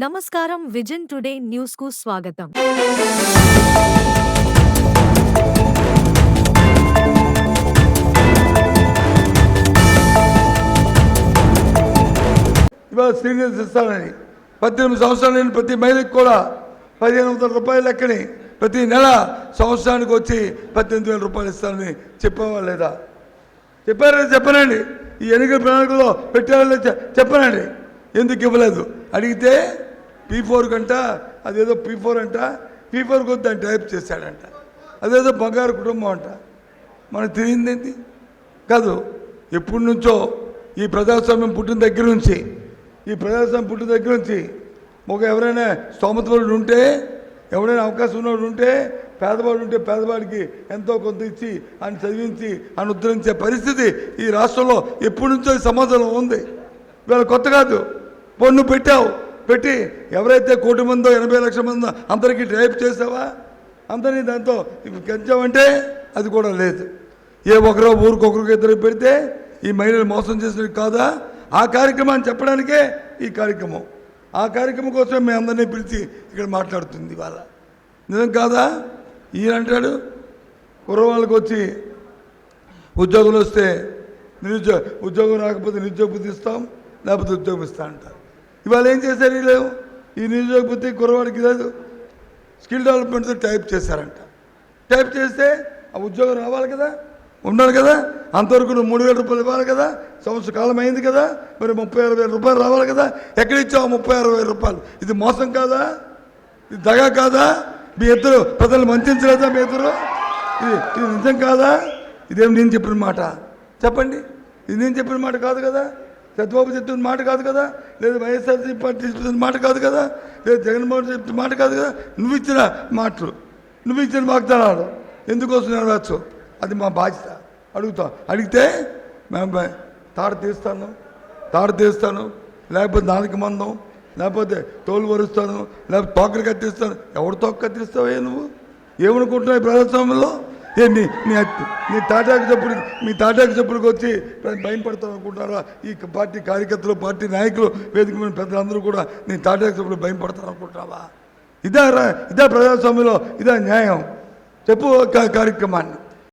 నమస్కారం vision today న్యూస్కు స్వాగతం. ఇవాళ సీనియర్స్ ఇస్తానని. పద్దెనిమిది సంవత్సరాలు లేని ప్రతి మహిళకు కూడా పదిహేను వందల రూపాయల లెక్కని ప్రతి నెల సంవత్సరానికి వచ్చి పద్దెనిమిది వేల రూపాయలు ఇస్తానని చెప్పేవాళ్ళు లేదా? చెప్పారా? చెప్పనండి. ఈ ఎన్నికల ప్రణాళికలో పెట్టారా చెప్పనండి. ఎందుకు ఇవ్వలేదు? అడిగితే పీ ఫోర్ కంట అదేదో పీ ఫోర్ అంట పీ ఫోర్ కొద్ది అని టైప్ చేశాడంట. అదేదో బంగారు కుటుంబం అంట. మనకు తెలియదేంటి కాదు ఎప్పటి నుంచో ఈ ప్రజాస్వామ్యం పుట్టిన దగ్గర నుంచి ఈ ప్రజాస్వామ్యం పుట్టిన దగ్గర నుంచి ఒక ఎవరైనా స్తోమతవాడు ఉంటే ఎవరైనా అవకాశం ఉన్నవాడు ఉంటే పేదవాడు ఉంటే పేదవాడికి ఎంతో కొంత ఇచ్చి ఆయన చదివించి ఆయన ఉద్ధరించే పరిస్థితి ఈ రాష్ట్రంలో ఎప్పటి నుంచో ఈ సమాజంలో ఉంది. వీళ్ళ కొత్త కాదు. పన్ను పెట్టావు. పెట్టి ఎవరైతే కోటి మందో ఎనభై లక్షల మందో అందరికీ డ్రైవ్ చేసావా? అందరినీ దాంతో పెంచామంటే అది కూడా లేదు. ఏ ఒకరో ఊరికొకరికి ఇద్దరు పెడితే ఈ మహిళలు మోసం చేసినవి కాదా? ఆ కార్యక్రమాన్ని చెప్పడానికే ఈ కార్యక్రమం. ఆ కార్యక్రమం కోసం మేము అందరినీ పిలిచి ఇక్కడ మాట్లాడుతుంది ఇవాళ. నిజం కాదా? ఈయన అంటాడు కుర్రవాళ్ళకి వచ్చి ఉద్యోగులు వస్తే నిరుద్యోగ ఉద్యోగం రాకపోతే నిరుద్యోగ ఇస్తాం లేకపోతే ఉద్యోగం ఇస్తా అంటారు. ఇవాళ ఏం చేశారు వీళ్ళు? ఈ నిరుద్యోగ బుద్ధి కుర్రవాడికి లేదు స్కిల్ డెవలప్మెంట్తో టైప్ చేశారంట. టైప్ చేస్తే ఆ ఉద్యోగం రావాలి కదా ఉండాలి కదా అంతవరకు నువ్వు మూడు వేల రూపాయలు ఇవ్వాలి కదా సంవత్సర కాలం అయింది కదా మరి ముప్పై అరవై వేల రూపాయలు రావాలి కదా ఎక్కడిచ్చావు ముప్పై అరవై వేల రూపాయలు? ఇది మోసం కాదా? ఇది దగా కాదా? మీ ఇద్దరు ప్రజలు మంచించలేదా మీ ఇద్దరు? ఇది ఇది నిజం కాదా? ఇదేం నేను చెప్పిన మాట? చెప్పండి. ఇది నేను చెప్పిన మాట కాదు కదా? చంద్రబాబు చెప్పిన మాట కాదు కదా? లేదా వైఎస్ఆర్సీ పార్టీ చెప్పిన మాట కాదు కదా? లేదు జగన్మోహన్ చెప్పిన మాట కాదు కదా? నువ్వు ఇచ్చిన మాటలు నువ్వు ఇచ్చిన వాగ్దానాలు ఎందుకోసం నెరవేర్చు అది మా బాధ్యత. అడుగుతా. అడిగితే మేము బ- తాడు తీస్తాను తాడు తీస్తాను లేకపోతే నాలుగు మందం లేకపోతే తోలు వరుస్తాను లేకపోతే తోకలు కత్తిస్తాను ఎవరు తోక కత్తిస్తావే నువ్వు? ఏమనుకుంటున్నావు ప్రజాస్వామ్యంలో? ఏ నీ నీ తాటాకు చెప్పులు మీ తాటాకు చెప్పులకు వచ్చి భయపడతాం అనుకుంటారా? అనుకుంటున్నారా ఈ పార్టీ కార్యకర్తలు పార్టీ నాయకులు వేదిక మీద పెద్దలందరూ కూడా నీ తాటాకు చెప్పులు భయపడతాను అనుకుంటావా? అనుకుంటున్నావా ఇదే రా- ప్రజాస్వామ్యంలో ఇదే న్యాయం. చెప్పు కార్యక్రమాన్ని.